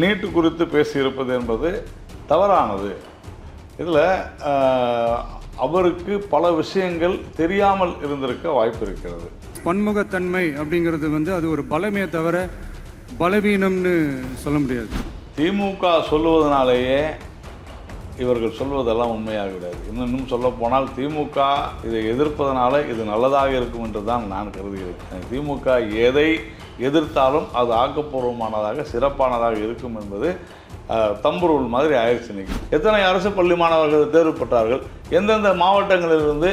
நீட்டு குறித்து பேசியிருப்பது என்பது தவறானது. இதில் அவருக்கு பல விஷயங்கள் தெரியாமல் இருந்திருக்க வாய்ப்பு இருக்கிறது. பன்முகத்தன்மை அப்படிங்கிறது வந்து அது ஒரு பலமே தவிர பலவீனம்னு சொல்ல முடியாது. திமுக சொல்லுவதனாலேயே இவர்கள் சொல்வதெல்லாம் உண்மையாக இன்னும் இன்னும் சொல்ல போனால் திமுக இதை எதிர்ப்பதனால இது நல்லதாக இருக்கும் என்று தான் நான் கருதுகிறேன். திமுக எதை எதிர்த்தாலும் அது ஆக்கப்பூர்வமானதாக சிறப்பானதாக இருக்கும் என்பது தம்புருள் மாதிரி ஆயிடுச்சு இன்னைக்கு. எத்தனை அரசு பள்ளி மாணவர்கள் தேர்வு பெற்றார்கள்? எந்தெந்த மாவட்டங்களிலிருந்து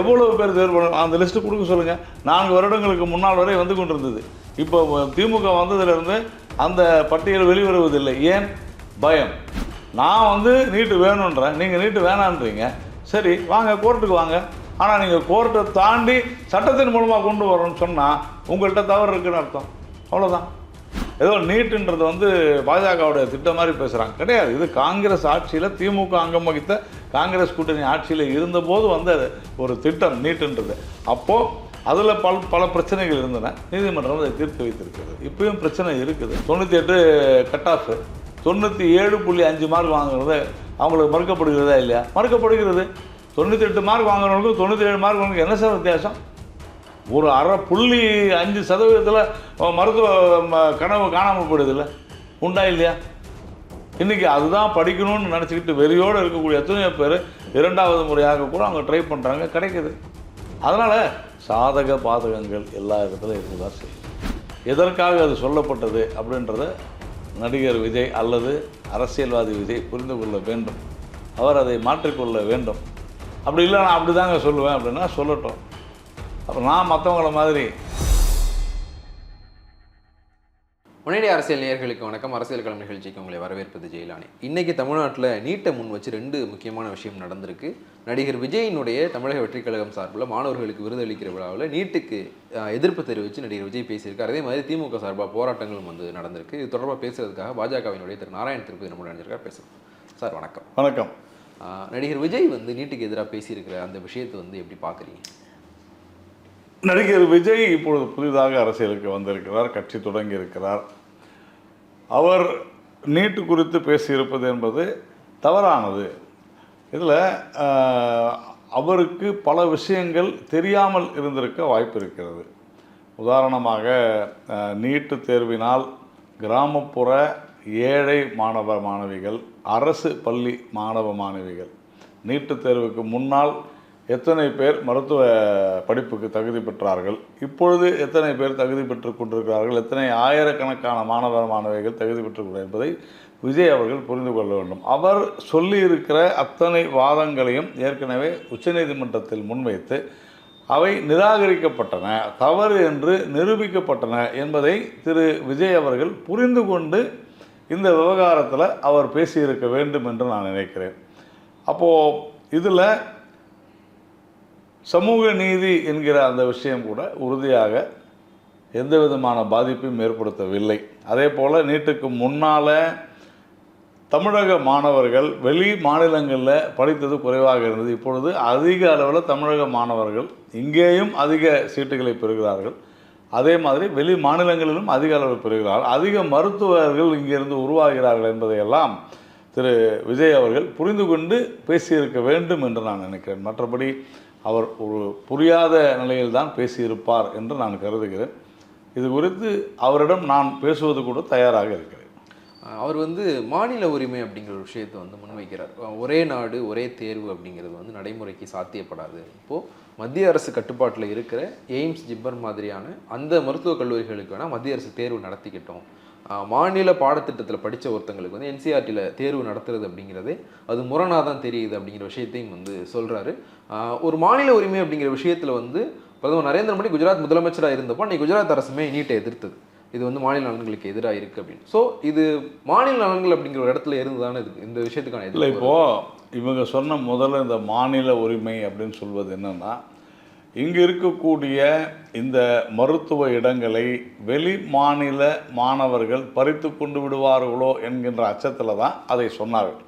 எவ்வளவு பேர் தேர்வு பண்ண அந்த லிஸ்ட்டு கொடுக்க சொல்லுங்கள் நான்கு வருடங்களுக்கு முன்னால் வரை வந்து கொண்டிருந்தது. இப்போ திமுக வந்ததிலிருந்து அந்த பட்டியல் வெளிவருவதில்லை. ஏன்? பயம். நான் வந்து நீட்டு வேணுன்றேன் நீங்கள் நீட்டு வேணான்றீங்க. சரி வாங்க கோர்ட்டுக்கு வாங்க. ஆனால் நீங்கள் கோர்ட்டை தாண்டி சட்டத்தின் மூலமாக கொண்டு வரணும்னு சொன்னால் உங்கள்கிட்ட தவறு இருக்குன்னு அர்த்தம். அவ்வளோதான் ஏதோ நீட்டுன்றது வந்து பாஜகவுடைய திட்டம் மாதிரி பேசுகிறாங்க கிடையாது. இது காங்கிரஸ் ஆட்சியில் திமுக அங்கம் வகித்த காங்கிரஸ் கூட்டணி ஆட்சியில் இருந்தபோது வந்து அது ஒரு திட்டம் நீட்டுன்றது. அப்போது அதில் பல பல பிரச்சனைகள் இருந்தன. நீதிமன்றம் அதை தீர்த்து வைத்திருக்கிறது. இப்பயும் பிரச்சனை இருக்குது. தொண்ணூற்றி எட்டு கட் ஆஃப் தொண்ணூற்றி ஏழு புள்ளி அஞ்சு மார்க் வாங்குறது அவங்களுக்கு மறுக்கப்படுகிறதா இல்லையா? மறுக்கப்படுகிறது. தொண்ணூற்றி எட்டு மார்க் வாங்குறவங்களுக்கும் தொண்ணூற்றி ஏழு மார்க் வாங்க என்ன சார் வித்தியாசம்? ஒரு அரை புள்ளி அஞ்சு சதவீதத்தில் மருத்துவ ம- கனவு காணாமல் போயிடுதில்ல. உண்டா இல்லையா? இன்றைக்கி அதுதான் படிக்கணும்னு நினச்சிக்கிட்டு வெறியோடு இருக்கக்கூடிய எத்தனையோ பேர் இரண்டாவது முறையாக கூட அவங்க ட்ரை பண்ணுறாங்க கிடைக்குது. அதனால் சாதக பாதகங்கள் எல்லா இடத்துலையும் இருக்குதான் செய்யும் எதற்காக அது சொல்லப்பட்டது அப்படின்றத நடிகர் விஜய் அல்லது அரசியல்வாதி விஜய் புரிந்து கொள்ள வேண்டும். அவர் அதை மாற்றிக்கொள்ள வேண்டும். அப்படி இல்லை நான் அப்படி தாங்க சொல்லுவேன் அப்படின்னா சொல்லட்டும். அப்போ நான் மற்றவங்கள மாதிரி. முன்னணி அரசியல் நேயர்களுக்கு வணக்கம். அரசியல் களம் நிகழ்ச்சிக்கு உங்களை வரவேற்பது ஜெயலானி. இன்னைக்கு தமிழ்நாட்டில் நீட்டை முன் வச்சு ரெண்டு முக்கியமான விஷயம் நடந்திருக்கு. நடிகர் விஜயினுடைய தமிழக வெற்றிக் கழகம் சார்பில் மாணவர்களுக்கு விருது அளிக்கிற விழாவில் நீட்டுக்கு எதிர்ப்பு தெரிவித்து நடிகர் விஜய் பேசியிருக்கார். அதே மாதிரி திமுக சார்பாக போராட்டங்களும் வந்து நடந்திருக்கு. இது தொடர்பாக பேசுறதுக்காக பாஜகவினுடைய திரு. நாராயண திருப்பதி நம்ம நினைச்சிருக்கார் பேசுகிறோம் சார் வணக்கம். வணக்கம். நடிகர் விஜய் வந்து நீட்டுக்கு எதிராக பேசியிருக்கிற அந்த விஷயத்தை வந்து எப்படி பார்க்குறீங்க? நடிகர் விஜய் இப்பொழுது புதிதாக அரசியலுக்கு வந்திருக்கிறார் கட்சி தொடங்கி இருக்கிறார் அவர் நீட்டு குறித்து பேசியிருப்பது என்பது தவறானது. இதில் அவருக்கு பல விஷயங்கள் தெரியாமல் இருந்திருக்க வாய்ப்பு இருக்கிறது. உதாரணமாக நீட்டு தேர்வினால் கிராமப்புற ஏழை மாணவ மாணவிகள் அரசு பள்ளி மாணவ மாணவிகள். நீட்டுத் தேர்வுக்கு முன்னால் எத்தனை பேர் மருத்துவ படிப்புக்கு தகுதி பெற்றார்கள்? இப்பொழுது எத்தனை பேர் தகுதி பெற்று கொண்டிருக்கிறார்கள்? எத்தனை ஆயிரக்கணக்கான மாணவ மாணவிகள் தகுதி பெற்றுக்கிறார் என்பதை விஜய் அவர்கள் புரிந்து கொள்ள வேண்டும். அவர் சொல்லியிருக்கிற அத்தனை வாதங்களையும் ஏற்கனவே உச்சநீதிமன்றத்தில் முன்வைத்து அவை நிராகரிக்கப்பட்டன தவறு என்று நிரூபிக்கப்பட்டன என்பதை திரு விஜய் அவர்கள் புரிந்து கொண்டு இந்த விவகாரத்தில் அவர் பேசியிருக்க வேண்டும் என்று நான் நினைக்கிறேன். அப்போது இதில் சமூக நீதி என்கிற அந்த விஷயம் கூட உறுதியாக எந்த விதமான பாதிப்பையும் ஏற்படுத்தவில்லை. அதே போல் நீட்டுக்கு முன்னால் தமிழக மாணவர்கள் வெளி மாநிலங்களில் படித்தது குறைவாக இருந்தது. இப்பொழுது அதிக அளவில் தமிழக மாணவர்கள் இங்கேயும் அதிக சீட்டுகளை பெறுகிறார்கள். அதே மாதிரி வெளி மாநிலங்களிலும் அதிக அளவில் பெறுகிறார்கள் அதிக மருத்துவர்கள் இங்கிருந்து உருவாகிறார்கள் என்பதையெல்லாம் திரு. விஜய் அவர்கள் புரிந்து கொண்டு பேசியிருக்க வேண்டும் என்று நான் நினைக்கிறேன். மற்றபடி அவர் ஒரு புரியாத நிலையில்தான் பேசியிருப்பார் என்று நான் கருதுகிறேன். இது குறித்து அவரிடம் நான் பேசுவது கூட தயாராக இருக்கிறேன். அவர் வந்து மாநில உரிமை அப்படிங்கிற ஒரு விஷயத்தை வந்து முன்வைக்கிறார். ஒரே நாடு ஒரே தேர்வு அப்படிங்கிறது வந்து நடைமுறைக்கு சாத்தியப்படாது. இப்போது மத்திய அரசு கட்டுப்பாட்டில் இருக்கிற எய்ம்ஸ் ஜிப்பர் மாதிரியான அந்த மருத்துவக் கல்லூரிகளுக்கு வேணால் மத்திய அரசு தேர்வு நடத்திக்கிட்டோம். மாநில பாடத்திட்டத்தில் படித்த ஒருத்தங்களுக்கு வந்து என்சிஆர்டியில் தேர்வு நடத்துறது அப்படிங்கிறதே அது முரணாக தான் தெரியுது அப்படிங்கிற விஷயத்தையும் வந்து சொல்கிறாரு ஒரு மாநில உரிமை அப்படிங்கிற விஷயத்தில் வந்து பிரதமர் நரேந்திர மோடி குஜராத் முதலமைச்சராக இருந்தப்போ அன்றைக்கி குஜராத் அரசுமே நீட்டை எதிர்த்தது. இது வந்து மாநில நலன்களுக்கு எதிராக இருக்குது அப்படின்னு. ஸோ இது மாநில நலன்கள் அப்படிங்கிற ஒரு இடத்துல இருந்து தானே இது இந்த விஷயத்துக்கான இல்லை இப்போது இவங்க சொன்ன முதல்ல இந்த மாநில உரிமை அப்படின்னு சொல்வது என்னென்னா இங்கே இருக்கக்கூடிய இந்த மருத்துவ இடங்களை வெளி மாநில மாணவர்கள் பறித்து கொண்டு விடுவார்களோ என்கின்ற அச்சத்தில் தான் அதை சொன்னார்கள்.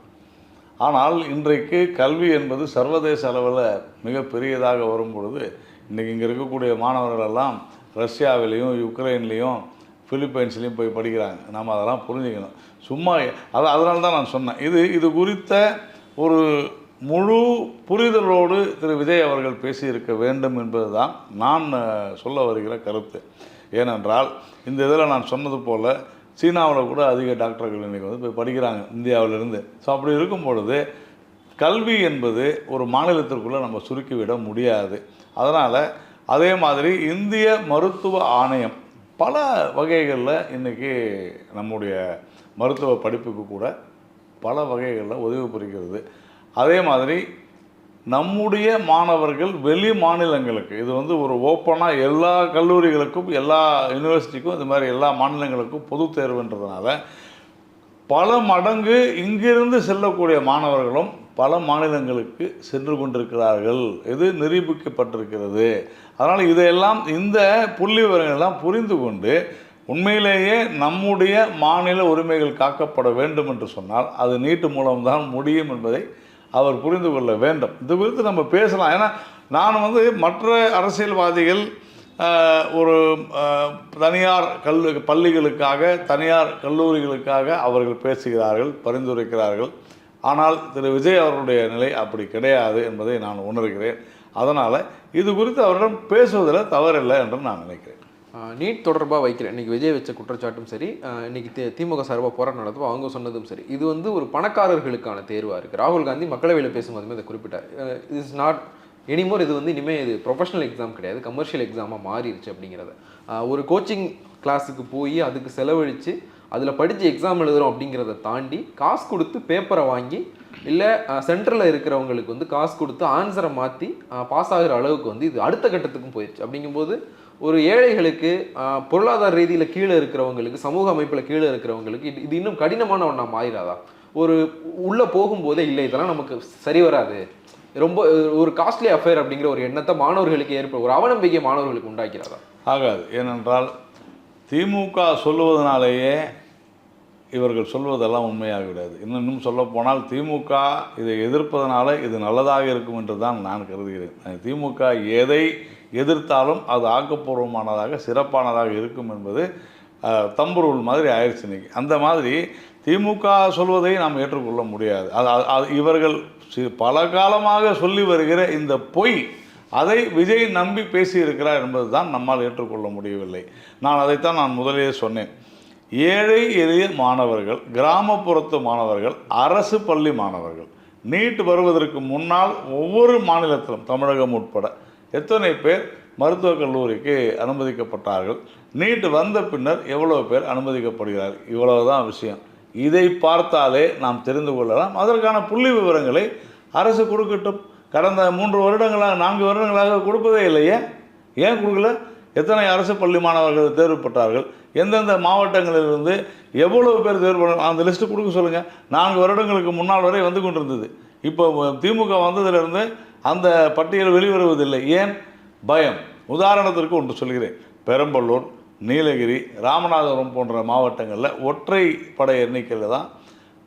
ஆனால் இன்றைக்கு கல்வி என்பது சர்வதேச அளவில் மிக பெரியதாக வரும் பொழுது இன்றைக்கி இங்கே இருக்கக்கூடிய மாணவர்கள் எல்லாம் ரஷ்யாவிலையும் யுக்ரைன்லேயும் ஃபிலிப்பைன்ஸ்லேயும் போய் படிக்கிறாங்க. நம்ம அதெல்லாம் புரிஞ்சுக்கணும். சும்மா அது அதனால தான் நான் சொன்னேன். இது இது குறித்த ஒரு முழு புரிதலோடு திரு விஜய் அவர்கள் பேசியிருக்க வேண்டும் என்பதுதான் நான் சொல்ல வருகிற கருத்து. ஏனென்றால் இந்த இதில் நான் சொன்னது போல் சீனாவில் கூட அதிக டாக்டர்கள் இன்றைக்கி வந்து போய் படிக்கிறாங்க இந்தியாவிலிருந்து. ஸோ அப்படி இருக்கும் பொழுது கல்வி என்பது ஒரு மாநிலத்திற்குள்ளே நம்ம சுருக்கிவிட முடியாது. அதனால் அதே மாதிரி இந்திய மருத்துவ ஆணையம் பல வகைகளில் இன்றைக்கி நம்முடைய மருத்துவ படிப்புக்கு கூட பல வகைகளில் உதவி புரிகிறது. அதே மாதிரி நம்முடைய மாணவர்கள் வெளி மாநிலங்களுக்கு இது வந்து ஒரு ஓப்பனாக எல்லா கல்லூரிகளுக்கும் எல்லா யூனிவர்சிட்டிக்கும் இது மாதிரி எல்லா மாநிலங்களுக்கும் பொது தேர்வுன்றதுனால பல மடங்கு இங்கிருந்து செல்லக்கூடிய மாணவர்களும் பல மாநிலங்களுக்கு சென்று கொண்டிருக்கிறார்கள். இது நிரூபிக்கப்பட்டிருக்கிறது. அதனால் இதையெல்லாம் இந்த புள்ளி விவரங்கள்லாம் புரிந்து கொண்டு உண்மையிலேயே நம்முடைய மாநில உரிமைகள் காக்கப்பட வேண்டும் என்று சொன்னால் அது நீட்டு மூலம்தான் முடியும் என்பதை அவர் புரிந்து கொள்ள வேண்டும். இது குறித்து நம்ம பேசலாம். ஏன்னா நான் வந்து மற்ற அரசியல்வாதிகள் ஒரு தனியார் கல் பள்ளிகளுக்காக தனியார் கல்லூரிகளுக்காக அவர்கள் பேசுகிறார்கள் பரிந்துரைக்கிறார்கள். ஆனால் திரு விஜய் அவர்களுடைய நிலை அப்படி கிடையாது என்பதை நான் உணர்கிறேன். அதனால் இது குறித்து அவரிடம் பேசுவதில் தவறில்லை என்று நான் நினைக்கிறேன். நீட் தொடர்பாக வைக்கிறேன். இன்றைக்கி விஜய் வச்ச குற்றச்சாட்டும் சரி இன்றைக்கி தி- திமுக சார்பாக போராட்டம் நடத்தப்போ அவங்க சொன்னதும் சரி. இது வந்து ஒரு பணக்காரர்களுக்கான தேர்வாக இருக்குது ராகுல் காந்தி மக்களவையில் பேசும்போதுமே இதை குறிப்பிட்டார். இஸ் நாட் எனிமோர் இது வந்து இனிமேல் இது ப்ரொஃபஷனல் எக்ஸாம் கிடையாது. கமர்ஷியல் எக்ஸாமாக மாறிடுச்சு அப்படிங்கிறத. ஒரு கோச்சிங் கிளாஸுக்கு போய் அதுக்கு செலவழித்து அதில் படித்து எக்ஸாம் எழுதுறோம் அப்படிங்கிறத தாண்டி காசு கொடுத்து பேப்பரை வாங்கி இல்லை சென்டரில் இருக்கிறவங்களுக்கு வந்து காசு கொடுத்து ஆன்சரை மாற்றி பாஸ் ஆகிற அளவுக்கு வந்து இது அடுத்த கட்டத்துக்கும் போயிடுச்சு. அப்படிங்கும்போது ஒரு ஏழைகளுக்கு பொருளாதார ரீதியில் கீழே இருக்கிறவங்களுக்கு சமூக அமைப்பில் கீழே இருக்கிறவங்களுக்கு இது இது இன்னும் கடினமான ஒன்றா மாறிடாதா? ஒரு உள்ளே போகும்போதே இல்லை இதெல்லாம் நமக்கு சரி வராது. ரொம்ப ஒரு காஸ்ட்லி அஃபேர் அப்படிங்கிற ஒரு எண்ணத்தை மாணவர்களுக்கு ஏற்படும் ஒரு அவநம்பிக்கை மாணவர்களுக்கு உண்டாக்கிறதா? ஆகாது. ஏனென்றால் திமுக சொல்லுவதனாலேயே இவர்கள் சொல்வதெல்லாம் உண்மையாகிவிடாது. இன்னும் இன்னும் சொல்லப்போனால் திமுக இதை எதிர்ப்பதனால இது நல்லதாக இருக்கும் என்று தான் நான் கருதுகிறேன். திமுக எதை எதிர்த்தாலும் அது ஆக்கப்பூர்வமானதாக சிறப்பானதாக இருக்கும் என்பது தம்புருள் மாதிரி ஆயிடுச்சு இன்னைக்கு. அந்த மாதிரி திமுக சொல்வதை நாம் ஏற்றுக்கொள்ள முடியாது. அது அது- இவர்கள் பல காலமாக சொல்லி வருகிற இந்த பொய் அதை விஜய் நம்பி பேசியிருக்கிறார் என்பது தான் நம்மால் ஏற்றுக்கொள்ள முடியவில்லை. நான் அதைத்தான் நான் முதலே சொன்னேன். ஏழை எளிய மாணவர்கள் கிராமப்புறத்து மாணவர்கள் அரசு பள்ளி மாணவர்கள். நீட் வருவதற்கு முன்னால் ஒவ்வொரு மாநிலத்திலும் தமிழகம் உட்பட எத்தனை பேர் மருத்துவக் கல்லூரிக்கு அனுமதிக்கப்பட்டார்கள்? நீட் வந்த பின்னர் எவ்வளோ பேர் அனுமதிக்கப்படுகிறார்கள் இவ்வளவுதான் விஷயம். இதை பார்த்தாலே நாம் தெரிந்து கொள்ளலாம். அதற்கான புள்ளி விவரங்களை அரசு கொடுக்கட்டும். கடந்த மூன்று வருடங்களாக நான்கு வருடங்களாக கொடுப்பதே இல்லையே. ஏன் கொடுக்கல? எத்தனை அரசு பள்ளி மாணவர்கள் தேர்வுப்பட்டார்கள் எந்தெந்த மாவட்டங்களிலிருந்து எவ்வளவு பேர் தேர்வு அந்த லிஸ்ட்டு கொடுக்க சொல்லுங்கள் நான்கு வருடங்களுக்கு முன்னால் வரை வந்து கொண்டிருந்தது. இப்போ திமுக வந்ததிலிருந்து அந்த பட்டியல் வெளிவருவதில்லை. ஏன்? பயம். உதாரணத்திற்கு ஒன்று சொல்கிறேன். பெரம்பலூர் நீலகிரி ராமநாதபுரம் போன்ற மாவட்டங்களில் ஒற்றை படை எண்ணிக்கையில் தான்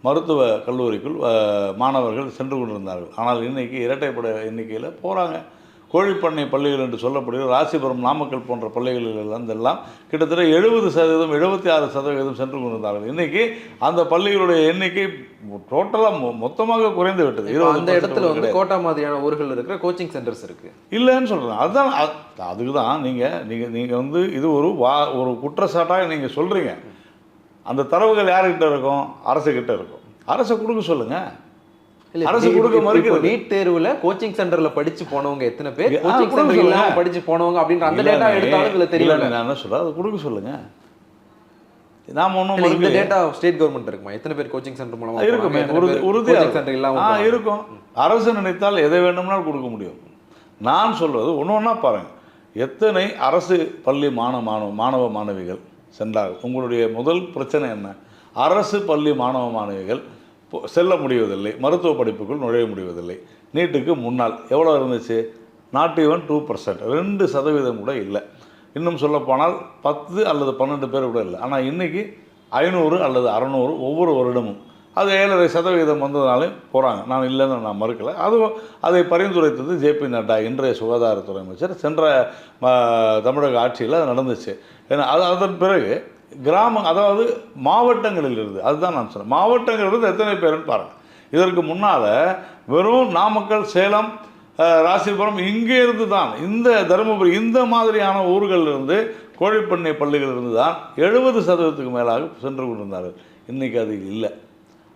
மருத்துவ கல்லூரிக்குள் மாணவர்கள் சென்று கொண்டிருந்தார்கள். ஆனால் இன்றைக்கி இரட்டைப்படை எண்ணிக்கையில் போகிறாங்க கோழிப்பண்ணை பள்ளிகள் என்று சொல்லப்படுகிற ராசிபுரம் நாமக்கல் போன்ற பள்ளிகளில் எல்லாம் கிட்டத்தட்ட எழுபது சதவீதம் எழுபத்தி ஆறு சதவீதம் சென்று கொண்டிருந்தார்கள். இன்றைக்கி அந்த பள்ளிகளுடைய எண்ணிக்கை டோட்டலாக மொத்தமாக குறைந்து விட்டது. அந்த இடத்துல வந்து. கோட்டா மாதிரியான ஊர்கள் இருக்கிற கோச்சிங் சென்டர்ஸ் இருக்கு. இல்லைன்னு சொல்கிறேன் அதுதான் அது- அதுக்கு தான் நீங்கள் நீங்கள் நீங்கள் வந்து இது ஒரு வா ஒரு குற்றச்சாட்டாக நீங்கள் சொல்கிறீங்க அந்த தரவுகள் யாருக்கிட்ட இருக்கும்? அரசுக்கிட்ட இருக்கும். அரசு கொடுக்க சொல்லுங்கள் அரசு கொடுக்க மறுக்கிறது. நீட் தேர்வுல கோச்சிங் சென்டர்ல படிச்சு போனவங்க எத்தனை பேர்? கோச்சிங் சென்டர் இல்லாம சொல்லுங்க. படிச்சு போனவங்க அப்படின்ற அந்த டேட்டா எடுத்தாலும் இதுல தெரியல நான் என்ன சொல்கிறேன் அதை கொடுக்க சொல்லுங்கள் நாம் ஒன்றும் இந்த. டேட்டா ஸ்டேட் கவர்மெண்ட் இருக்குமா? எத்தனை பேர் கோச்சிங் சென்டர் மூலமா இருக்குமே. உறுதி உறுதியாக சென்டர் இல்லாம ஆ போனாங்க? இருக்கும். அரசு நினைத்தால் எதை வேண்டும்னாலும் கொடுக்க முடியும். நான் சொல்வது ஒன்று ஒன்றா பாருங்கள் எத்தனை அரசு பள்ளி மாணவ மாணவ மாணவ மாணவிகள் சென்றார்கள்? உங்களுடைய முதல் பிரச்சனை என்ன? அரசு பள்ளி மாணவ மாணவிகள் செல்ல முடிவதில்லை மருத்துவ படிப்புக்குள் நுழைய முடிவதில்லை. நீட்டுக்கு முன்னால் எவ்வளோ இருந்துச்சு? நாட் ஈவன் டூ பர்சன்ட் ரெண்டு சதவீதம் கூட இல்லை. இன்னும் சொல்லப்போனால் பத்து அல்லது பன்னெண்டு பேர் கூட இல்லை. ஆனால் இன்றைக்கி ஐநூறு அல்லது அறநூறு ஒவ்வொரு வருடமும். அது ஏழரை சதவீதம் வந்ததுனாலே போகிறாங்க நான் இல்லைன்னு நான் மறுக்கலை. அதுவும் அதை பரிந்துரைத்தது ஜேபி நட்டா இன்றைய சுகாதாரத்துறை அமைச்சர். சென்ற ம, தமிழக ஆட்சியில் அது நடந்துச்சு. ஏன்னா அது அதன் பிறகு கிராமம் அதாவது மாவட்டங்களில் இருந்து அதுதான் நான் சொன்னேன். மாவட்டங்களில் இருந்து எத்தனை பேருன்னு பாருங்கள் இதற்கு முன்னால் வெறும் நாமக்கல் சேலம் ராசிபுரம் இங்கே இருந்து தான் இந்த தருமபுரி இந்த மாதிரியான ஊர்களில் இருந்து கோழிப்பண்ணை பள்ளிகள் இருந்து தான் எழுபது சதவீதத்துக்கு மேலாக சென்று கொண்டிருந்தார்கள். இன்றைக்கி அது இல்லை.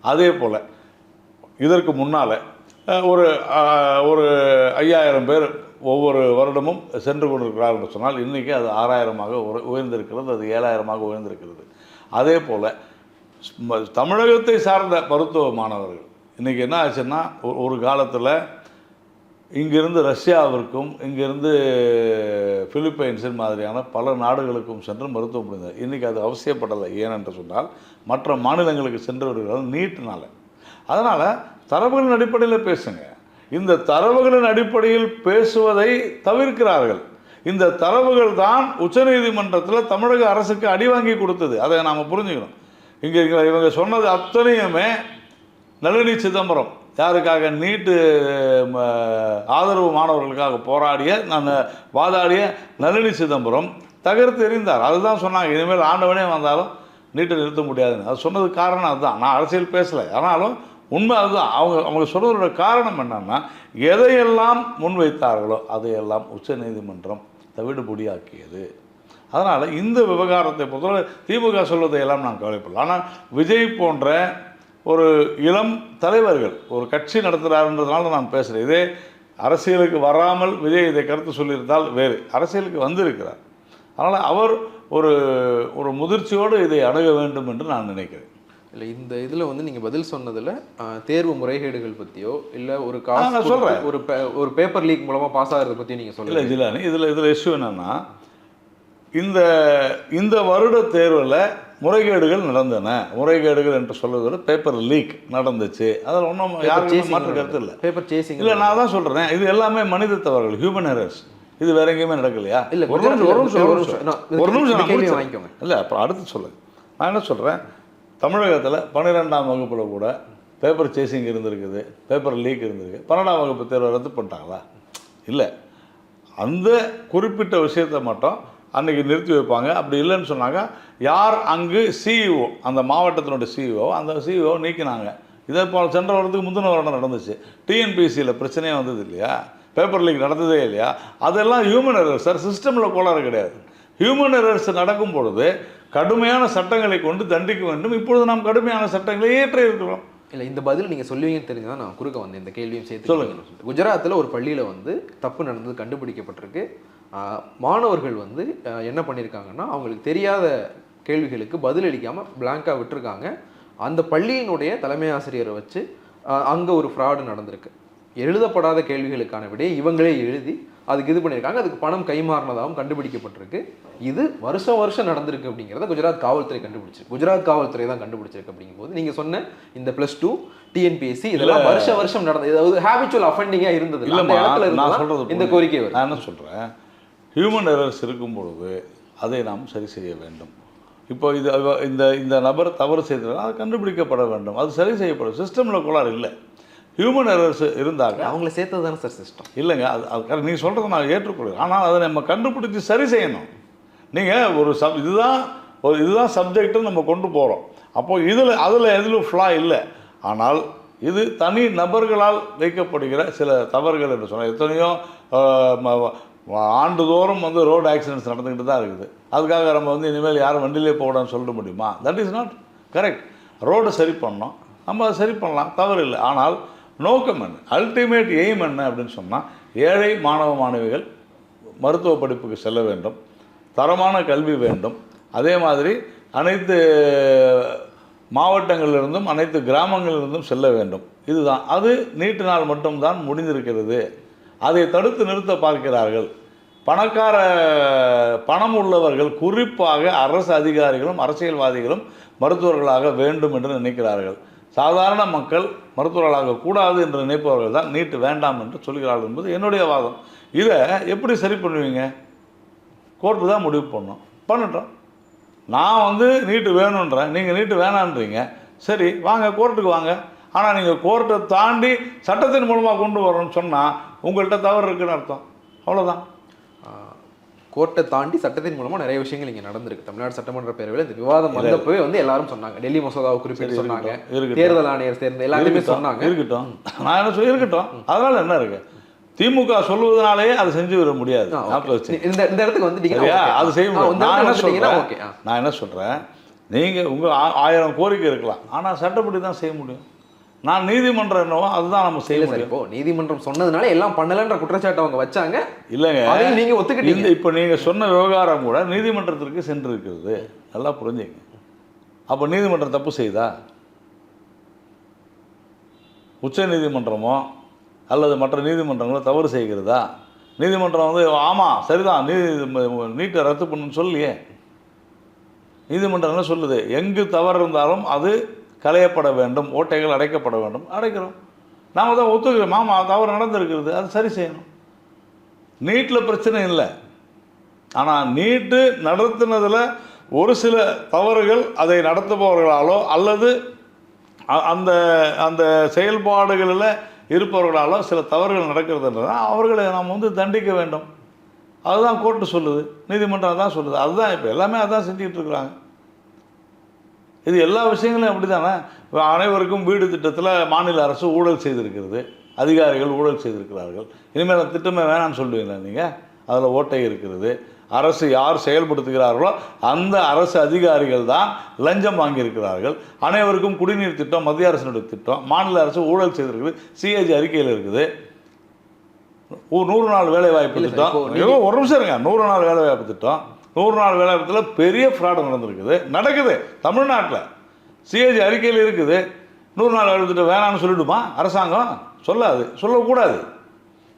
அதே போல் இதற்கு முன்னால் ஒரு ஒரு ஐயாயிரம் பேர் ஒவ்வொரு வருடமும் சென்று கொண்டிருக்கிறார்கள் என்று சொன்னால் இன்றைக்கி அது ஆறாயிரமாக உயர்ந்திருக்கிறது அது ஏழாயிரமாக உயர்ந்திருக்கிறது. அதே போல் தமிழகத்தை சார்ந்த மருத்துவ மாணவர்கள் இன்றைக்கி என்ன ஆச்சுன்னா ஒரு- காலத்தில் இங்கிருந்து ரஷ்யாவிற்கும் இங்கிருந்து பிலிப்பைன்ஸின் மாதிரியான பல நாடுகளுக்கும் சென்று மருத்துவம் புரிந்தார் இன்றைக்கி அது அவசியப்படலை ஏனென்று சொன்னால் மற்ற மாநிலங்களுக்கு சென்று வருகிறார்கள் நீட்டினால. அதனால் தரவுகளின் அடிப்படையில் பேசுங்கள் இந்த தரவுகளின் அடிப்படையில் பேசுவதை தவிர்க்கிறார்கள். இந்த தரவுகள் தான் உச்சநீதிமன்றத்தில் தமிழக அரசுக்கு அடி வாங்கி கொடுத்தது. அதை நாம் புரிஞ்சுக்கணும். இங்கே இவங்க சொன்னது அத்தனையுமே நளினி சிதம்பரம். யாருக்காக? நீட்டு ம, ஆதரவு மாணவர்களுக்காக போராடிய நான் வாதாடிய நளினி சிதம்பரம் தகர்த்து எறிந்தார். அதுதான் சொன்னாங்க. இனிமேல் ஆண்டவனே வந்தாலும் நீட்டை நிறுத்த முடியாதுன்னு. அது சொன்னது காரணம் அதுதான். நான் அரசியல் பேசலை. ஆனாலும் உண்மை அதுதான் அவங்க அவங்க சொல்கிறதோட காரணம் என்னன்னா எதையெல்லாம் முன்வைத்தார்களோ அதையெல்லாம் உச்சநீதிமன்றம் தவிடுபொடியாக்கியது. அதனால் இந்த விவகாரத்தை பொறுத்தவரை திமுக சொல்வதையெல்லாம் நான் கவலைப்படலாம் ஆனால் விஜய் போன்ற ஒரு இளம் தலைவர்கள் ஒரு கட்சி நடத்துகிறாருன்றதுனால நான் பேசுகிறேன் இதே அரசியலுக்கு வராமல் விஜய் இதை கருத்து சொல்லியிருந்தால் வேறு. அரசியலுக்கு வந்திருக்கிறார். அதனால் அவர் ஒரு ஒரு முதிர்ச்சியோடு இதை அணுக வேண்டும் என்று நான் நினைக்கிறேன். இல்லை இந்த இதில் வந்து நீங்கள் பதில் சொன்னதில் தேர்வு முறைகேடுகள் பற்றியோ இல்லை ஒரு காசு. கொடுத்து ஒரு ஒரு பேப்பர் லீக் மூலமாக பாஸ் ஆகிறத பற்றி நீங்கள் சொல்லல ஜிலானி இதில் இதில் இஷ்யூ என்னென்னா இந்த இந்த வருட தேர்வில் முறைகேடுகள் நடந்தன. முறைகேடுகள் என்று சொல்வதை விட பேப்பர் லீக் நடந்துச்சு. அதில் ஒன்றும் யாருக்கும் மாற்று கருத்து இல்லை. பேப்பர் சேசிங் இல்லை நான் தான் சொல்கிறேன் இது எல்லாமே மனித தவறுகள் ஹியூமன் எரர்ஸ் இது வேற எங்கேயுமே நடக்கலையா? இல்ல, ஒரு நிமிஷம் ஒரு நிமிஷம் ஒரு நிமிஷம். வாங்கிக்கோங்க. இல்லை அப்புறம் அடுத்து சொல்லுங்க. நான் என்ன சொல்கிறேன் தமிழகத்தில் பன்னிரெண்டாம் வகுப்பில் கூட பேப்பர் சேசிங் இருந்திருக்குது பேப்பர் லீக் இருந்திருக்கு. பன்னெண்டாம் வகுப்பு தேர்வை ரத்து பண்ணிட்டாங்களா? இல்லை. அந்த குறிப்பிட்ட விஷயத்தை மட்டும் அன்றைக்கி நிறுத்தி வைப்பாங்க. அப்படி இல்லைன்னு சொன்னாங்க. யார் அங்கு சிஇஓ அந்த மாவட்டத்தினுடைய சிஇஓ அந்த சிஇஓ நீக்கினாங்க. இதே போல் சென்ற வருடத்துக்கு முந்தின வருடம் நடந்துச்சு. டிஎன்பிசியில் பிரச்சனையே வந்தது இல்லையா? பேப்பர் லீக் நடந்ததே இல்லையா? அதெல்லாம் ஹியூமன் எரர்ஸ் சார் சிஸ்டமில் கோளாறு கிடையாது. ஹியூமன் எரர்ஸ் நடக்கும் பொழுது கடுமையான சட்டங்களை கொண்டு தண்டிக்க வேண்டும். இப்பொழுது நாம் கடுமையான சட்டங்களை ஏற்ற இருக்கிறோம். இல்லை இந்த பதில் நீங்கள் சொல்லுவீங்கன்னு தெரிஞ்சுதான் நான் குறுக்க வந்தேன். இந்த கேள்வியும் சேர்த்து சொல்லுங்க. குஜராத்தில் ஒரு பள்ளியில் வந்து தப்பு நடந்தது கண்டுபிடிக்கப்பட்டிருக்கு. மாணவர்கள் வந்து என்ன பண்ணியிருக்காங்கன்னா அவங்களுக்கு தெரியாத கேள்விகளுக்கு பதில் அளிக்காமல் பிளாங்காக விட்டுருக்காங்க. அந்த பள்ளியினுடைய தலைமை ஆசிரியரை வச்சு அங்கே ஒரு ஃப்ராடு நடந்திருக்கு. எழுதப்படாத கேள்விகளுக்கான விடையை இவங்களே எழுதி அதுக்கு இது பண்ணியிருக்காங்க. அதுக்கு பணம் கைமாறினதாகவும் கண்டுபிடிக்கப்பட்டிருக்கு. இது வருஷம் வருஷம் நடந்திருக்கு அப்படிங்கிறத குஜராத் காவல்துறை கண்டுபிடிச்சிருக்கு குஜராத் காவல்துறை தான் கண்டுபிடிச்சிருக்கு அப்படிங்கும்போது நீங்க சொன்ன இந்த பிளஸ் டூ டிஎன்பிஎஸ்சி இதெல்லாம் வருஷ வருஷம் நடந்தது அதாவது ஹேபிச்சுவல் அஃபெண்டிங்கா இருந்தது. இல்ல. இடத்துல நான் சொல்கிறது இந்த கோரிக்கை நான் என்ன சொல்கிறேன் ஹியூமன் எரர்ஸ் இருக்கும் பொழுது அதை நாம் சரி செய்ய வேண்டும். இப்போ இது இந்த இந்த நபர் தவறு செய்ததால் அது கண்டுபிடிக்கப்பட வேண்டும். அது சரி செய்யப்படும். சிஸ்டமில் கோளாறு இல்லை. ஹியூமன் எரர்ஸ் இருந்தாங்க. அவங்கள சேர்த்தது தானே சார் சிஸ்டம் இல்லைங்க அது அது நீங்கள் சொல்கிறத நான் ஏற்றுக்கொள்கிறேன். ஆனால் அதை நம்ம கண்டுபிடிச்சி சரி செய்யணும். நீங்கள் ஒரு சப் இதுதான் ஒரு இதுதான் சப்ஜெக்ட்டுன்னு நம்ம கொண்டு போகிறோம் அப்போது இதில் அதில் எதிலும் ஃப்ளா இல்லை. ஆனால் இது தனி நபர்களால் வைக்கப்படுகிற சில தவறுகள் என்று சொன்னால் எத்தனையோ ஆண்டுதோறும் வந்து ரோடு ஆக்சிடென்ட்ஸ் நடந்துக்கிட்டு தான் இருக்குது. அதுக்காக நம்ம வந்து இனிமேல் யாரும் வண்டியிலே போகக்கூடாதுன்னு சொல்ல முடியுமா? தட் இஸ் நாட் கரெக்ட் ரோடை சரி பண்ணோம். நம்ம அதை சரி பண்ணலாம். தவறு இல்லை. ஆனால் நோக்கம் என்ன? அல்டிமேட் எய்ம் என்ன அப்படின்னு சொன்னால் ஏழை மாணவ மாணவிகள் மருத்துவ படிப்புக்கு செல்ல வேண்டும் தரமான கல்வி வேண்டும். அதே மாதிரி அனைத்து மாவட்டங்களிலிருந்தும் அனைத்து கிராமங்களிலிருந்தும் செல்ல வேண்டும். இதுதான். அது நீட்டினால் மட்டும்தான் முடிந்திருக்கிறது. அதை தடுத்து நிறுத்த பார்க்கிறார்கள். பணக்கார பணம் உள்ளவர்கள் குறிப்பாக அரசு அதிகாரிகளும் அரசியல்வாதிகளும் மருத்துவர்களாக வேண்டும் என்று நினைக்கிறார்கள். சாதாரண மக்கள் மருத்துவர்களாக கூடாது என்று நினைப்பவர்கள் தான் நீட்டு வேண்டாம் என்று சொல்கிறார்கள் என்பது என்னுடைய வாதம். இதை எப்படி சரி பண்ணுவீங்க? கோர்ட்டு தான் முடிவு பண்ணணும் பண்ணட்டும். நான் வந்து நீட்டு வேணுன்றேன். நீங்கள் நீட்டு வேணான்றீங்க. சரி வாங்க கோர்ட்டுக்கு வாங்க. ஆனால் நீங்கள் கோர்ட்டை தாண்டி சட்டத்தின் மூலமாக கொண்டு வரணும்னு சொன்னால் உங்கள்கிட்ட தவறு இருக்குன்னு அர்த்தம். அவ்வளோதான் கோர்ட்டை தாண்டி சட்டத்தின் மூலமா நிறைய விஷயங்கள் இங்க நடந்திருக்கு. தமிழ்நாடு சட்டமன்ற பேரவையில் இந்த விவாதம் வந்தப்பவே வந்து எல்லாரும் சொன்னாங்க. டெல்லி மசோதாவை குறிப்பிட்டு சொன்னாங்க. தேர்தல் ஆணையர் சேர்ந்து எல்லாருமே சொன்னாங்க. இருக்கட்டும். நான் என்ன சொல்லி இருக்கட்டும். அதனால என்ன இருக்கு? திமுக சொல்வதனாலேயே அதை செஞ்சு விட முடியாது. இந்த இந்த இடத்துக்கு okay. அது செய்ய முடியும் நான் என்ன சொல்றேன். நான் என்ன சொல்றேன்? நீங்க உங்க ஆ- ஆயிரம் கோரிக்கை இருக்கலாம். ஆனா சட்டப்படி தான் செய்ய முடியும். நான் நீதிமன்றம் என்னவோ அதுதான் நம்ம செய்ய முடியும். இப்போ நீதிமன்றம் சொன்னதுனால எல்லாம் பண்ணலன்ற குற்றச்சாட்டு அவங்க வச்சாங்க. இல்லைங்க. அதையும் நீங்க ஒத்துக்கிட்டீங்க. இப்போ நீங்க சொன்ன விவகாரம் கூட நீதிமன்றத்திற்கு சென்று இருக்கிறது நல்லா புரிஞ்சுங்க. அப்போ நீதிமன்றம் தப்பு செய்தா? உச்ச நீதிமன்றமோ அல்லது மற்ற நீதிமன்றங்களோ தவறு செய்கிறதா? நீதிமன்றம் வந்து ஆமாம் சரிதான் நீதி நீட்டை ரத்து பண்ணுன்னு சொல்லியே. நீதிமன்றம் என்ன சொல்லுது? எங்கு தவறு இருந்தாலும் அது களையப்பட வேண்டும் ஓட்டைகள் அடைக்கப்பட வேண்டும். அடைக்கிறோம். நாம் தான் ஒத்துக்கிறோம். மாமா தவறு நடந்திருக்கிறது. அது சரி செய்யணும். நீட்டில் பிரச்சனை இல்லை. ஆனால் நீட்டு நடத்தினதில் ஒரு சில தவறுகள் அதை நடத்துபவர்களாலோ அல்லது அந்த அந்த செயல்பாடுகளில் இருப்பவர்களாலோ சில தவறுகள் நடக்கிறதுன்றதான் அவர்களை நாம் வந்து தண்டிக்க வேண்டும். அதுதான் கோர்ட்டு சொல்லுது. நீதிமன்றம் தான் சொல்லுது. அதுதான் இப்போ எல்லாமே அதான் செஞ்சுக்கிட்டு இருக்கிறாங்க. இது எல்லா விஷயங்களும் அப்படி தானே அனைவருக்கும் வீடு திட்டத்தில் மாநில அரசு ஊழல் செய்திருக்கிறது. அதிகாரிகள் ஊழல் செய்திருக்கிறார்கள். இனிமேல் அந்த திட்டமே வேணாம்னு சொல்லுவீங்களா நீங்கள் அதில் ஓட்டை இருக்கிறது. அரசு யார் செயல்படுத்துகிறார்களோ அந்த அரசு அதிகாரிகள் தான் லஞ்சம் வாங்கியிருக்கிறார்கள். அனைவருக்கும் குடிநீர் திட்டம் மத்திய அரசினுடைய திட்டம் மாநில அரசு ஊழல் செய்திருக்குது சிஏஜி அறிக்கையில் இருக்குது. ஒரு நூறு நாள் வேலை வாய்ப்பு இல்ல சார், திட்டம். ஒரு நிமிஷம் இருங்க. நூறு நாள் வேலை வாய்ப்பு திட்டம். நூறு நாள் வேலை பெரிய ஃப்ராடு நடந்திருக்குது. நடக்குது. தமிழ்நாட்டில். சிஏஜி அறிக்கையில் இருக்குது. நூறு நாள் வேலை திட்டம் வேணாம்னு சொல்லிடுமா? அரசாங்கம் சொல்லாது. சொல்லக்கூடாது.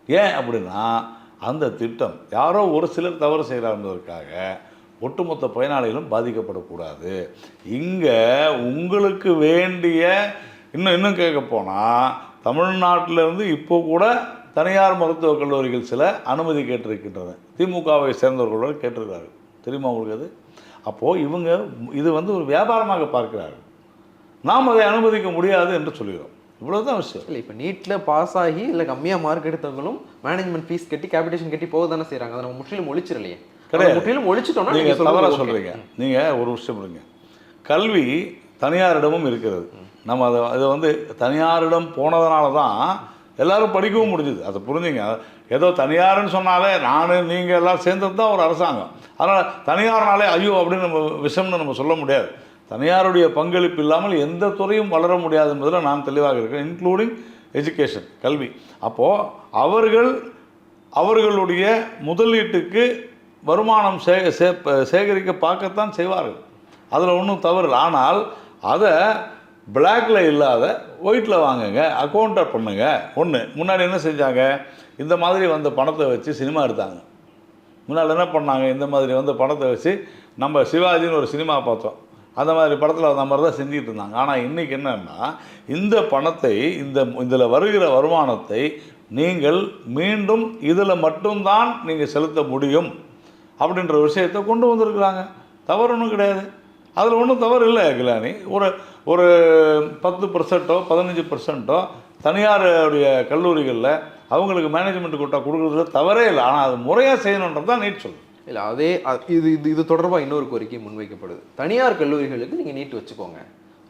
ஏன் அப்படின்னா அந்த திட்டம் யாரோ ஒரு சிலர் தவறு செய்கிறார் ஒட்டுமொத்த பயனாளிகளும் பாதிக்கப்படக்கூடாது. இங்கே உங்களுக்கு வேண்டிய இன்னும் இன்னும் கேட்க போனால் தமிழ்நாட்டிலேருந்து இப்போ கூட தனியார் மருத்துவக் கல்லூரிகள் சில அனுமதி கேட்டிருக்கின்றன. திமுகவை சேர்ந்தவர்களோடு கேட்டிருக்கிறார்கள். தெரியுமா உங்களுக்கு அது? அப்போது இவங்க இது வந்து ஒரு வியாபாரமாக பார்க்கிறார்கள். நாம் அதை அனுமதிக்க முடியாது என்று சொல்கிறோம். இவ்வளவுதான் விஷயம். இல்ல இப்ப நீட்ல பாஸ் ஆகி இல்ல கம்மியா மார்க் எடுத்தவங்களும் மேனேஜ்மெண்ட் ஃபீஸ் கட்டி கேபிடேஷன் கட்டி போக தானே செய்றாங்க. அதை நம்ம முற்றிலும் ஒழிச்சிடலையே. கிடையாது. முற்றிலும் ஒழிச்சிட்டோம்னா நீங்க நீங்க சொல்றது தவறா okay. சொல்றீங்க. நீங்க ஒரு விஷயம் இருங்க கல்வி தனியாரிடமும் இருக்கிறது. நம்ம அதை அதை வந்து தனியாரிடம் போனதுனால தான் எல்லாரும் படிக்கவும் முடிஞ்சுது. அதை புரிஞ்சுங்க. ஏதோ தனியார்னு சொன்னாலே நான் நீங்கள் எல்லாம் சேர்ந்தது தான் ஒரு அரசாங்கம். அதனால் தனியார்னாலே ஐயோ அப்படின்னு நம்ம விஷம்னு நம்ம சொல்ல முடியாது. தனியாருடைய பங்களிப்பு இல்லாமல் எந்த துறையும் வளர முடியாது என்பதில் நான் தெளிவாக இருக்கேன் இன்க்ளூடிங் எஜுகேஷன் கல்வி. அப்போது அவர்கள் அவர்களுடைய முதலீட்டுக்கு வருமானம் சே சே- சேகரிக்க பார்க்கத்தான் செய்வார்கள். அதில் ஒன்றும் தவறு இல்லை. ஆனால் அதை பிளாக்ல இல்லாத ஒயிட்டில் வாங்குங்க அக்கௌண்ட்டை பண்ணுங்க. ஒன்று முன்னாடி என்ன செஞ்சாங்க? இந்த மாதிரி வந்த பணத்தை வச்சு சினிமா எடுத்தாங்க. முன்னால் என்ன பண்ணாங்க? இந்த மாதிரி வந்து பணத்தை வச்சு நம்ம சிவாஜின்னு ஒரு சினிமா பார்த்தோம். அந்த மாதிரி படத்தில் அந்த மாதிரி தான் செஞ்சுட்டு இருந்தாங்க. ஆனால் இன்றைக்கி என்னென்னா இந்த பணத்தை இந்த இதில் வருகிற வருமானத்தை நீங்கள் மீண்டும் இதில் மட்டும்தான் நீங்கள் செலுத்த முடியும் அப்படின்ற விஷயத்தை கொண்டு வந்திருக்கிறாங்க. தவறு ஒன்றும் கிடையாது. அதில் ஒன்றும் தவறு இல்லை கிலானி? ஒரு ஒரு பத்து பர்சன்ட்டோ பதினஞ்சு பர்சன்ட்டோ தனியாருடைய கல்லூரிகளில் அவங்களுக்கு மேனேஜ்மெண்ட் கோட்டா கொடுக்குறதுல தவறே இல்லை. ஆனால் அது முறையாக செய்யணுன்றது தான் நீட் சொல்லுது. இல்ல அதே இது இது இது தொடர்பாக இன்னொரு கோரிக்கை முன்வைக்கப்படுது. தனியார் கல்லூரிகளுக்கு நீங்க நீட் வச்சுக்கோங்க.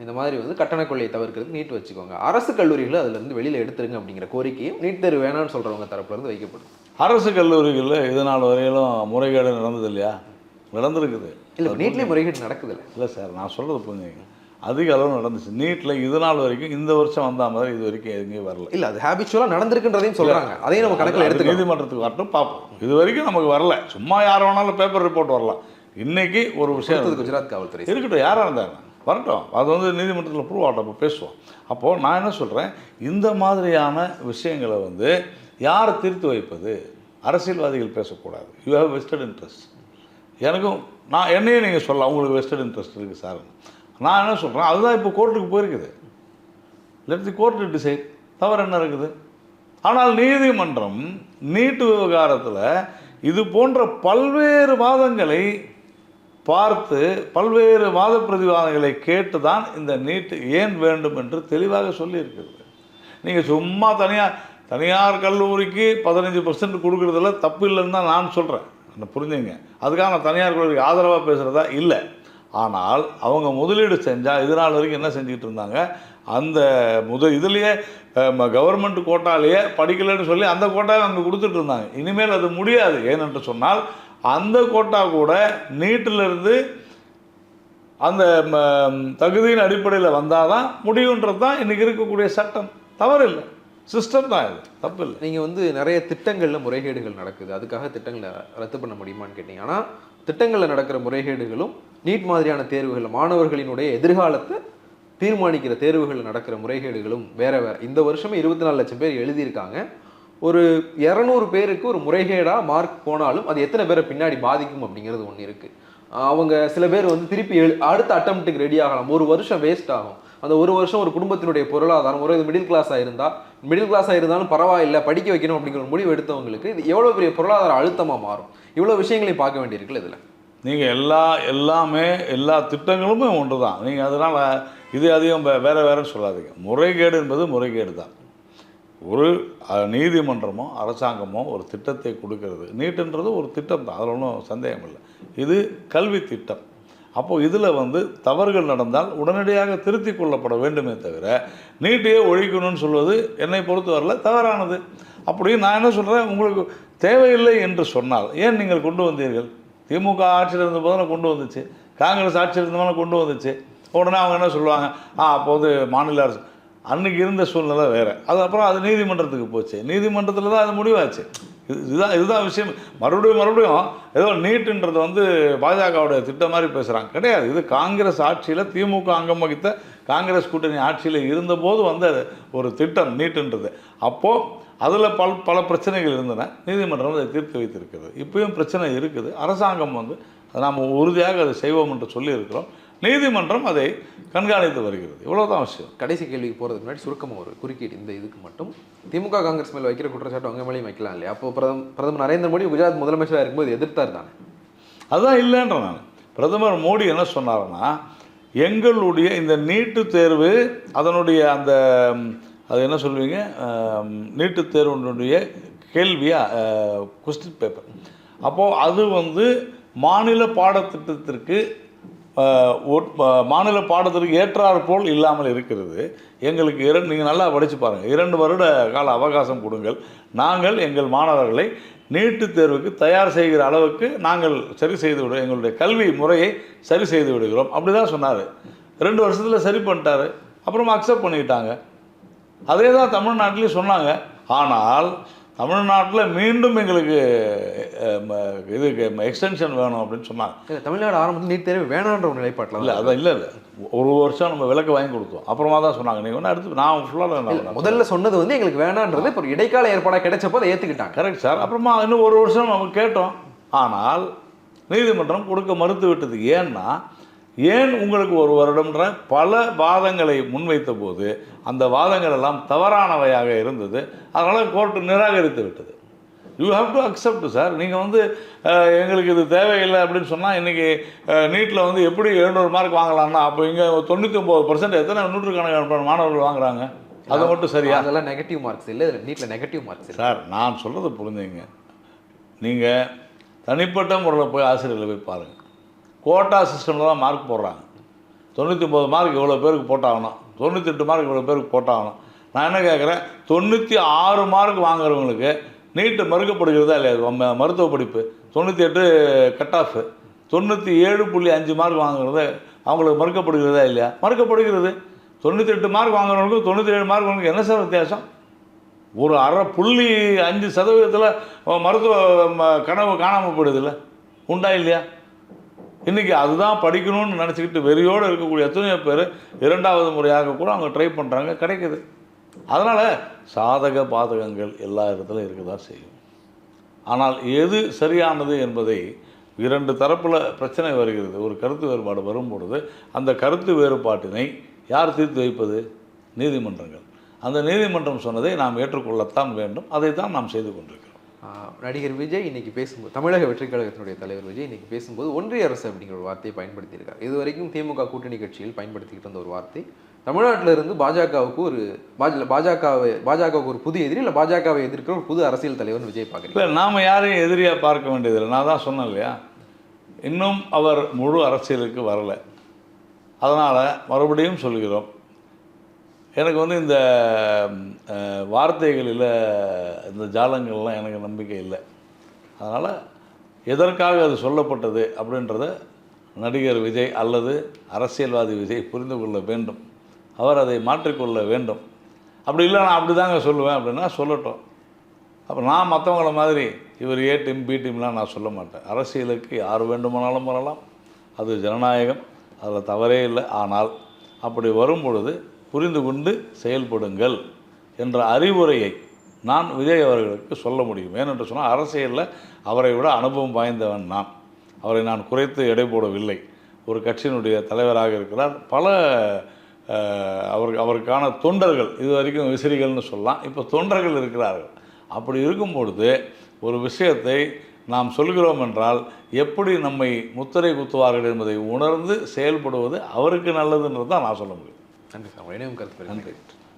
இந்த மாதிரி வந்து கட்டண கொள்ளையை தவிர்க்கிறதுக்கு நீட் வச்சுக்கோங்க. அரசு கல்லூரிகளை அதுல இருந்து வெளியில எடுத்துருங்க அப்படிங்கிற கோரிக்கையும் நீட் தேர்வு வேணாம்னு சொல்றவங்க தரப்புல இருந்து வைக்கப்படுது அரசு கல்லூரிகளில் இது நாள் வரையிலும் முறைகேடு நடந்தது இல்லையா? நடந்திருக்குது. இல்ல இப்ப நீட்லயே முறைகேடு நடக்குதுல்ல இல்லை? சார் நான் சொல்கிறது புரிஞ்சுங்க அதிக அளவு நடந்துச்சு. நீட்டில் இது நாள் வரைக்கும் இந்த வருஷம் வந்த மாதிரி இது வரைக்கும் எங்கேயும் வரல. இல்ல அது ஹேபிச்சுவலா நடந்திருக்குன்றதையும் சொல்றாங்க. அதையும் நம்ம கணக்குல எடுத்துக்கலாம் நீதிமன்றத்துக்கு வரட்டும் பார்ப்போம். இது வரைக்கும் நமக்கு வரல. சும்மா யார் வேணாலும் பேப்பர் ரிப்போர்ட் வரலாம். இன்னைக்கு ஒரு விஷயம். குஜராத் காவல்துறை. இருக்கட்டும் யாராக இருந்தாங்க வரட்டும். அது வந்து நீதிமன்றத்தில் ப்ரூவ் ஆகட்டும். அப்போ பேசுவோம். அப்போது நான் என்ன சொல்கிறேன் இந்த மாதிரியான விஷயங்களை வந்து யார் தீர்த்து வைப்பது? அரசியல்வாதிகள் பேசக்கூடாது. யூ ஹேவ் வெஸ்டட் இன்ட்ரெஸ்ட் எனக்கும் நான் என்னையும் நீங்கள் சொல்லலாம். உங்களுக்கு வெஸ்டட் இன்ட்ரெஸ்ட் இருக்குது சார் நான் என்ன சொல்கிறேன் அதுதான் இப்போ கோர்ட்டுக்கு போயிருக்குது. லெட் தி டிசைட் தவறு என்ன இருக்குது? ஆனால் நீதிமன்றம் நீட்டு விவகாரத்தில் இது போன்ற பல்வேறு வாதங்களை பார்த்து பல்வேறு வாத பிரதிவாதங்களை கேட்டு தான் இந்த நீட்டு ஏன் வேண்டும் என்று தெளிவாக சொல்லியிருக்கிறது. நீங்கள் சும்மா தனியார் தனியார் கல்லூரிக்கு பதினஞ்சு பர்சன்ட் கொடுக்குறதுல தப்பு இல்லைன்னு தான் நான் சொல்கிறேன் புரிஞ்சுங்க? அதுக்காக நான் தனியார் கல்லூரிக்கு ஆதரவாக பேசுகிறதா இல்லை. ஆனால் அவங்க முதலீடு செஞ்சால் இது நாள் வரைக்கும் என்ன செஞ்சுக்கிட்டு இருந்தாங்க? அந்த முத இதுலேயே கவர்மெண்ட் கோட்டாலேயே படிக்கலைன்னு சொல்லி அந்த கோட்டாவை அங்கே கொடுத்துட்டு இருந்தாங்க. இனிமேல் அது முடியாது. ஏனென்று சொன்னால் அந்த கோட்டா கூட நீட்டிலிருந்து அந்த ம, தகுதியின் அடிப்படையில் வந்தால் தான் முடியுன்றது தான் இன்றைக்கி இருக்கக்கூடிய சட்டம். தவறு இல்லை சிஸ்டம் தான் இது. தப்பு இல்லை நீங்கள் வந்து நிறைய திட்டங்களில் முறைகேடுகள் நடக்குது. அதுக்காக திட்டங்களை ரத்து பண்ண முடியுமான்னு கேட்டீங்க. ஆனால் திட்டங்களில் நடக்கிற முறைகேடுகளும் நீட் மாதிரியான தேர்வுகள் மாணவர்களினுடைய எதிர்காலத்தை தீர்மானிக்கிற தேர்வுகளில் நடக்கிற முறைகேடுகளும் வேற வேற. இந்த வருஷமே இருபத்தி நாலு லட்சம் பேர் எழுதியிருக்காங்க. ஒரு இரநூறு பேருக்கு ஒரு முறைகேடாக மார்க் போனாலும் அது எத்தனை பேரை பின்னாடி பாதிக்கும் அப்படிங்கிறது ஒன்று இருக்குது அவங்க சில பேர் வந்து திருப்பி எழு அடுத்த அட்டம்ப்ட்டுக்கு ரெடி ஆகலாம். ஒரு வருஷம் வேஸ்ட் ஆகும். அந்த ஒரு வருஷம் ஒரு குடும்பத்தினுடைய பொருளாதாரம் ஒரு மிடில் கிளாஸாக இருந்தால் மிடில் கிளாஸாக இருந்தாலும் பரவாயில்லை படிக்க வைக்கணும் அப்படிங்கிற ஒரு முடிவு எடுத்தவங்களுக்கு இது எவ்வளோ பெரிய பொருளாதார அழுத்தமாக மாறும். இவ்வளோ விஷயங்களையும் பார்க்க வேண்டியிருக்குல்ல இதில்? நீங்கள் எல்லா எல்லாமே எல்லா திட்டங்களுமே ஒன்று தான் நீங்கள் அதனால் இது அதிகம் வே- வேற வேறன்னு சொல்லாதீங்க. முறைகேடு என்பது முறைகேடு தான். ஒரு நீதிமன்றமோ அரசாங்கமோ ஒரு திட்டத்தை கொடுக்கறது. நீட்டுன்றது ஒரு திட்டம் தான். அதில் ஒன்றும் சந்தேகம் இல்லை. இது கல்வி திட்டம். அப்போது இதில் வந்து தவறுகள் நடந்தால் உடனடியாக திருத்திக் கொள்ளப்பட வேண்டுமே தவிர நீட்டையே ஒழிக்கணும்னு சொல்வது என்னை பொறுத்தவரையில் தவறானது. அப்படியும் நான் என்ன சொல்கிறேன் உங்களுக்கு தேவையில்லை என்று சொன்னால் ஏன் நீங்கள் கொண்டு வந்தீர்கள்? திமுக ஆட்சியில் இருந்த போது கொண்டு வந்துச்சு. காங்கிரஸ் ஆட்சியில் இருந்தவங்க கொண்டு வந்துச்சு. உடனே அவங்க என்ன சொல்லுவாங்க ஆ அப்போ வந்து மாநில அரசு. அன்றைக்கி இருந்த சூழ்நிலை வேறு. அது அப்புறம் அது நீதிமன்றத்துக்கு போச்சு. நீதிமன்றத்தில் தான் அது முடிவாச்சு. இது இதுதான் இதுதான் விஷயம். மறுபடியும் மறுபடியும் ஏதோ நீட்டுன்றது வந்து பாஜகவுடைய திட்டம் மாதிரி பேசுகிறாங்க கிடையாது. இது காங்கிரஸ் ஆட்சியில் திமுக அங்கம் வகித்த காங்கிரஸ் கூட்டணி ஆட்சியில் இருந்தபோது வந்து அது ஒரு திட்டம் நீட்டுன்றது. அப்போது அதில் பல பல பிரச்சனைகள் இருந்தன. நீதிமன்றம் அதை தீர்த்து வைத்திருக்கிறது. இப்பயும் பிரச்சனை இருக்குது. அரசாங்கம் வந்து அதை நாம் உறுதியாக அதை செய்வோம் என்று சொல்லியிருக்கிறோம். நீதிமன்றம் அதை கண்காணித்து வருகிறது. இவ்வளவுதான் விஷயம். கடைசி கேள்விக்கு போகிறதுக்கு முன்னாடி சுருக்கமாக ஒரு குறுக்கீடு இந்த இதுக்கு மட்டும். திமுக காங்கிரஸ் மேலே வைக்கிற குற்றச்சாட்டு அவங்க மேலேயும் வைக்கலாம் இல்லையா? அப்போ பிரதம் பிரதமர் நரேந்திர மோடி குஜராத் முதலமைச்சராக இருக்கும்போது எதிர்த்தார் தானே? அதுதான் இல்லைன்ற நான். பிரதமர் மோடி என்ன சொன்னாருன்னா எங்களுடைய இந்த நீட்டு தேர்வு அதனுடைய அந்த அது என்ன சொல்லுவீங்க நீட்டுத் தேர்வினுடைய கேள்வியாக கொஸ்டின் பேப்பர் அப்போது அது வந்து மாநில பாடத்திட்டத்திற்கு மாநில பாடத்திற்கு ஏற்றாறு போல் இல்லாமல் இருக்கிறது. எங்களுக்கு இரண்டு நீங்கள் நல்லா படித்து பாருங்கள் இரண்டு வருட கால அவகாசம் கொடுங்கள். நாங்கள் எங்கள் மாணவர்களை நீட்டுத் தேர்வுக்கு தயார் செய்கிற அளவுக்கு நாங்கள் சரி செய்து விடுவோம் எங்களுடைய கல்வி முறையை சரி செய்து விடுகிறோம். அப்படி தான் சொன்னார். ரெண்டு வருஷத்தில் சரி பண்ணிட்டாரு. அப்புறமா அக்செப்ட் பண்ணிக்கிட்டாங்க அதே தான் தமிழ்நாட்டிலையும் சொன்னாங்க. ஆனால் தமிழ்நாட்டில் மீண்டும் எங்களுக்கு இதுக்கு எக்ஸ்டென்ஷன் வேணும் அப்படின்னு சொன்னாங்க. தமிழ்நாடு ஆரம்பத்தில் நீட் தேர்வு வேணான்ற ஒரு நிலைப்பாட்டில் இல்லை அதான் இல்லை இல்லை. ஒரு வருஷம் நம்ம விளக்கு வாங்கி கொடுத்தோம். அப்புறமா தான் சொன்னாங்க. நீங்கள் ஒன்று அடுத்து நான் ஃபுல்லாக முதல்ல சொன்னது வந்து எங்களுக்கு வேணான்றது இப்போ இடைக்கால ஏற்பாடாக கிடைச்சப்போ அதை ஏற்றுக்கிட்டாங்க கரெக்ட் சார் அப்புறமா இன்னும் ஒரு வருஷம் நம்ம கேட்டோம். ஆனால் நீதிமன்றம் கொடுக்க மறுத்து விட்டது. ஏன்னா ஏன் உங்களுக்கு ஒரு வருடம்ன்ற பல வாதங்களை முன்வைத்த போது அந்த வாதங்கள் எல்லாம் தவறானவையாக இருந்தது. அதனால் கோர்ட்டு நிராகரித்து விட்டது. You have to accept sir நீங்கள் வந்து எங்களுக்கு இது தேவையில்லை அப்படின்னு சொன்னால் இன்றைக்கி நீட்டில் வந்து எப்படி எழுநூறு மார்க் வாங்கலாம்னா அப்போ இங்கே தொண்ணூற்றி ஒம்பது பர்சன்ட் எத்தனை நூற்றுக்கணக்கான மாணவர்கள் வாங்குறாங்க? அது மட்டும் சரியா? அதெல்லாம் நெகட்டிவ் மார்க்ஸ் இல்லை. இதில் நீட்டில் நெகட்டிவ் மார்க்ஸ் இல்லை. சார் நான் சொல்கிறத புரிஞ்சுங்க. நீங்கள் தனிப்பட்ட முறையில் போய் ஆசிரியர்களை போய் பாருங்கள் கோட்டா சிஸ்டமில் தான் மார்க் போடுறாங்க. தொண்ணூற்றி ஒம்பது மார்க் இவ்வளோ பேருக்கு போட்டாகணும்? தொண்ணூற்றி எட்டு மார்க் இவ்வளோ பேருக்கு போட்டாகணும்? நான் என்ன கேட்குறேன் தொண்ணூற்றி ஆறு மார்க் வாங்குறவங்களுக்கு நீட்டு மறுக்கப்படுகிறதா இல்லையா? மருத்துவ படிப்பு. தொண்ணூற்றி எட்டு கட் ஆஃப் தொண்ணூற்றி ஏழு புள்ளி அஞ்சு மார்க் வாங்குறது அவங்களுக்கு மறுக்கப்படுகிறதா இல்லையா? மறுக்கப்படுகிறது. தொண்ணூற்றி எட்டு மார்க் வாங்குறவங்களுக்கும் தொண்ணூற்றி ஏழு மார்க் வாங்குறவங்களுக்கு என்ன சார் வித்தியாசம்? ஒரு அரை புள்ளி அஞ்சு சதவீதத்தில் மருத்துவ ம- கனவு காணாமல் போயிடுதுல்ல? உண்டா இல்லையா? இன்றைக்கி அதுதான் படிக்கணும்னு நினச்சிக்கிட்டு வெறியோடு இருக்கக்கூடிய எத்தனையோ பேர் இரண்டாவது முறையாக கூட அவங்க ட்ரை பண்ணுறாங்க கிடைக்குது. அதனால் சாதக பாதகங்கள் எல்லா இடத்துலையும் இருக்க தான் செய்யும். ஆனால் எது சரியானது என்பதை இரண்டு தரப்பில் பிரச்சனை வருகிறது. ஒரு கருத்து வேறுபாடு வரும்பொழுது அந்த கருத்து வேறுபாட்டினை யார் தீர்த்து வைப்பது? நீதிமன்றங்கள். அந்த நீதிமன்றம் சொன்னதை நாம் ஏற்றுக்கொள்ளத்தான் வேண்டும். அதை தான் நாம் செய்து கொண்டிருக்கிறோம். நடிகர் விஜய் இன்னைக்கு பேசும்போது தமிழக வெற்றிக் கழகத்தினுடைய தலைவர் விஜய் இன்னைக்கு பேசும்போது ஒன்றிய அரசு அப்படிங்கிற ஒரு வார்த்தையை பயன்படுத்தியிருக்கார். இது வரைக்கும் திமுக கூட்டணி கட்சியில் பயன்படுத்திக்கிட்டு இருந்த ஒரு வார்த்தை. தமிழ்நாட்டில் இருந்து பாஜகவுக்கு ஒரு பாஜ பாஜகவை பாஜகவுக்கு ஒரு புது எதிரி இல்லை பாஜகவை எதிர்க்கிற ஒரு புது அரசியல் தலைவர் விஜய் பார்க்குறீங்க. இல்லை நாம் யாரையும் எதிரியாக பார்க்க வேண்டியதில்லை. நான் தான் சொன்னேன் இல்லையா? இன்னும் அவர் முழு அரசியலுக்கு வரலை. அதனால் மறுபடியும் சொல்கிறோம். எனக்கு வந்து இந்த வார்த்தைகளில் இந்த ஜாலங்கள்லாம் எனக்கு நம்பிக்கை இல்லை. அதனால் எதற்காக அது சொல்லப்பட்டது அப்படின்றத நடிகர் விஜய் அல்லது அரசியல்வாதி விஜய் புரிந்து கொள்ள வேண்டும். அவர் அதை மாற்றிக்கொள்ள வேண்டும். அப்படி இல்லை நான் அப்படி தாங்க சொல்லுவேன் அப்படின்னா சொல்லட்டும். அப்போ நான் மற்றவங்கள மாதிரி இவர் ஏ டீம் பி டீம்லாம் நான் சொல்ல மாட்டேன். அரசியலுக்கு யார் வேண்டுமானாலும் வரலாம். அது ஜனநாயகம். அதில் தவறே இல்லை. ஆனால் அப்படி வரும் பொழுது புரிந்து கொண்டு செயல்படுங்கள் என்ற அறிவுரையை நான் விஜய் அவர்களுக்கு சொல்ல முடியும். ஏனென்று சொன்னால் அரசியலில் அவரை விட அனுபவம் வாய்ந்தவன் நான். அவரை நான் குறைத்து எடை போடவில்லை. ஒரு கட்சியினுடைய தலைவராக இருக்கிறார். பல அவர் அவருக்கான தொண்டர்கள் இது வரைக்கும் விசிறிகள்னு சொல்லலாம் இப்போ தொண்டர்கள் இருக்கிறார்கள். அப்படி இருக்கும் பொழுது ஒரு விஷயத்தை நாம் சொல்கிறோம் என்றால் எப்படி நம்மை முத்திரை குத்துவார்கள் என்பதை உணர்ந்து செயல்படுவது அவருக்கு நல்லதுன்றது தான் நான் சொல்ல முடியும். நன்றி சார் உங்கள் இணையம் கருத்து நன்றி